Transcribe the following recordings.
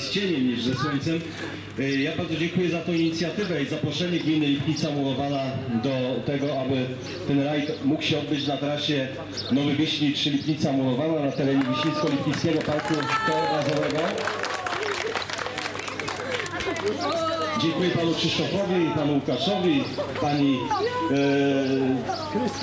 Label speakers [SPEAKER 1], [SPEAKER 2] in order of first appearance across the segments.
[SPEAKER 1] z cieniem niż ze słońcem. Y, Ja bardzo dziękuję za tą inicjatywę i zaproszenie gminy Lipnica Mułowana do tego, aby ten rajd mógł się odbyć na trasie Nowy Wiśni czy Lipnica Mułowana na terenie Wiśnisko-Lipnickiego Parku Krajobrazowego. Dziękuję panu Krzysztofowi, panu Łukaszowi, pani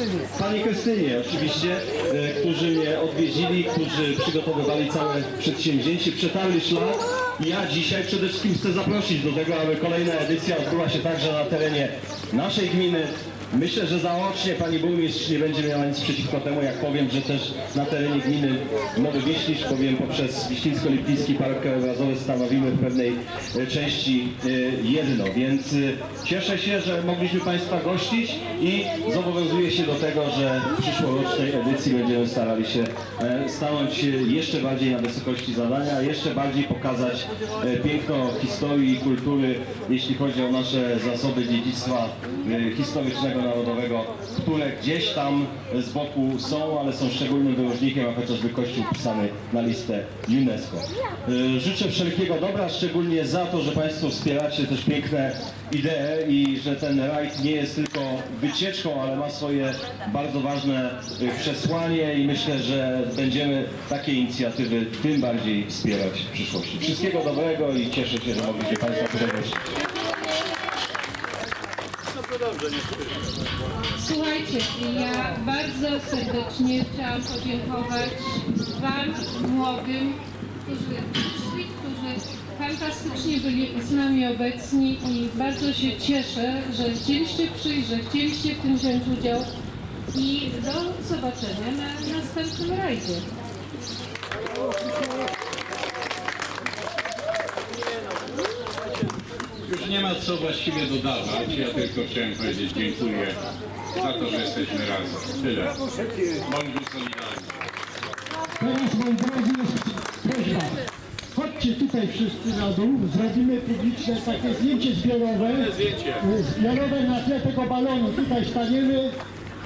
[SPEAKER 1] e, pani Krystynie oczywiście, e, którzy mnie odwiedzili, którzy przygotowywali całe przedsięwzięcie, przetarli szlak. Ja dzisiaj przede wszystkim chcę zaprosić do tego, aby kolejna edycja odbyła się także na terenie naszej gminy. Myślę, że zaocznie pani burmistrz nie będzie miała nic przeciwko temu, jak powiem, że też na terenie gminy Nowy Wiśnisz, powiem poprzez Wiśnińsko-Lipnicki Park Krajobrazowy stanowimy w pewnej e, części e, jedno, więc e, cieszę się, że mogliśmy Państwa gościć i zobowiązuję się do tego, że w przyszłorocznej edycji będziemy starali się stanąć jeszcze bardziej na wysokości zadania, jeszcze bardziej pokazać piękno historii i kultury, jeśli chodzi o nasze zasoby dziedzictwa e, narodowego, które gdzieś tam z boku są, ale są szczególnym wyróżnikiem, a chociażby Kościół wpisany na listę UNESCO. E, Życzę wszelkiego dobra, szczególnie za to, że Państwo wspieracie też piękne idee i że ten rajd nie jest tylko wycieczką, ale ma swoje bardzo ważne e, przesłanie i myślę, że będziemy takie inicjatywy tym bardziej wspierać w przyszłości. Wszystkiego dobrego i cieszę się, że mogliście Państwo tutaj gościć.
[SPEAKER 2] Słuchajcie, ja bardzo serdecznie chciałam podziękować Wam, młodym, którzy przyszli, którzy fantastycznie byli z nami obecni i bardzo się cieszę, że chcieliście przyjść, że chcieliście w tym wziąć udział i do zobaczenia na następnym rajdzie.
[SPEAKER 3] Już nie ma co właściwie dodawać. Ja tylko chciałem powiedzieć dziękuję za to, że jesteśmy razem. Tyle. Bądźmy solidarni.
[SPEAKER 4] Teraz moi drodzy jest prośba. Chodźcie tutaj wszyscy na dół, zrobimy publiczne takie zdjęcie zbiorowe.
[SPEAKER 3] Zdjęcie.
[SPEAKER 4] Zbiorowe na tle tego balonu. Tutaj staniemy